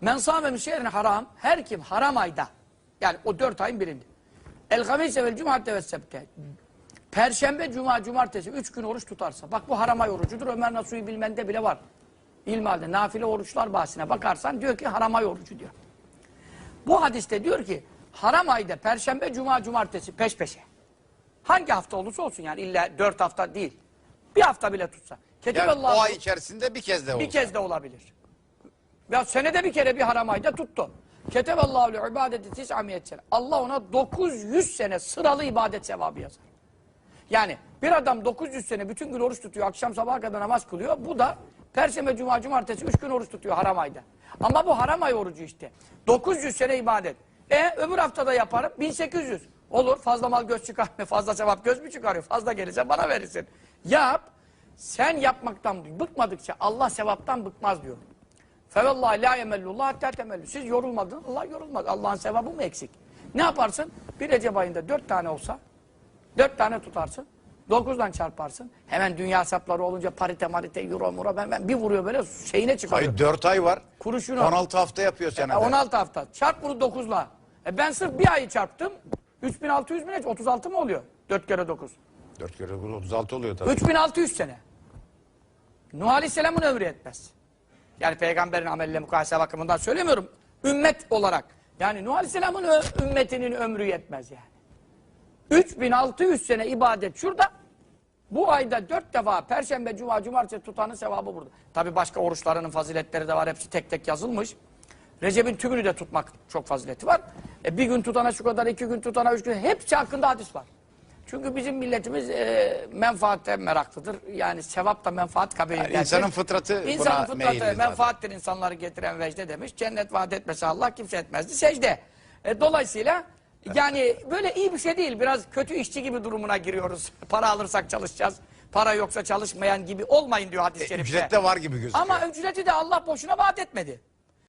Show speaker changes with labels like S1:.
S1: Men sâme min şehrin haram. Her kim haram ayda. Yani o dört ayın birinde. El hamise vel cumatte ve sebte. Perşembe, cuma, cumartesi üç gün oruç tutarsa. Bak bu haram ay orucudur. Ömer Nasuhi bilmende bile var. İlmihalde nafile oruçlar bahsine bakarsan diyor ki haram ay orucu diyor. Bu hadiste diyor ki haram ayda perşembe, cuma, cumartesi peş peşe. Hangi hafta olursa olsun yani illa dört hafta değil. Bir hafta bile tutsa.
S2: Yani
S1: Keteballahu-
S2: o ay içerisinde bir kez de olsa.
S1: bir kez de olabilir. Ya senede bir kere bir haram ayda tuttu. Keteballahu li ibadeti tis'amiyet sene. Allah ona 900 sene sıralı ibadet sevabı yazar. Yani bir adam 900 sene bütün gün oruç tutuyor, akşam sabaha kadar namaz kılıyor. Bu da Perşembe, Cuma, Cumartesi 3 gün oruç tutuyor haram ayda. Ama bu haram ay orucu işte. 900 sene ibadet. E öbür haftada yaparım 1800. Olur fazla mal göz çıkarmıyor, fazla sevap göz mü çıkarıyor? Fazla gelirse bana verirsin. Yap. Sen yapmaktan bıkmadıkça Allah sevaptan bıkmaz diyor. Fevallahi la yemellullah hatta temellü. Siz yorulmadın, Allah yorulmaz. Allah'ın sevabı mı eksik? Ne yaparsın? Bir Recep ayında dört tane olsa, dört tane tutarsın, dokuzdan çarparsın. Hemen dünya hesapları olunca parite marite, euro mura ben, ben bir vuruyor böyle şeyine çıkarıyor.
S2: Hayır 4 ay var.
S1: Kuruşunu.
S2: 16 hafta yapıyor
S1: E,
S2: senede.
S1: 16 hafta. Çarp bunu 9'la. E ben sırf bir ayı çarptım. 3600 mi ne? 36 mı oluyor? 4 kere 9.
S2: 4 kere 9, 36 oluyor tabii.
S1: 3600 sene. Nuh Aleyhisselam'ın ömrü yetmez. Yani peygamberin ameliyle mukayese bakımından söylemiyorum. Ümmet olarak. Yani Nuh Aleyhisselam'ın ümmetinin ömrü yetmez yani. 3600 sene ibadet şurada. Bu ayda dört defa Perşembe, Cuma, Cumartesi tutanın sevabı burada. Tabi başka oruçlarının faziletleri de var. Hepsi tek tek yazılmış. Recep'in tümünü de tutmak çok fazileti var. E, bir gün tutana şu kadar, iki gün tutana üç gün. Hepsi hakkında hadis var. Çünkü bizim milletimiz e, menfaatte meraklıdır. Yani sevap da menfaat kabindendir.
S2: Yani insanın fıtratı buna
S1: İnsanın fıtratı
S2: meyilli zaten.
S1: menfaattir insanları getiren vecde demiş. Cennet vaat etmese Allah kimse etmezdi. Secde. E, dolayısıyla yani böyle iyi bir şey değil. Biraz kötü işçi gibi durumuna giriyoruz. Para alırsak çalışacağız. Para yoksa çalışmayan gibi olmayın diyor hadis-i
S2: E,
S1: şerifte.
S2: ücret de var gibi gözüküyor.
S1: Ama ücreti de Allah boşuna vaat etmedi.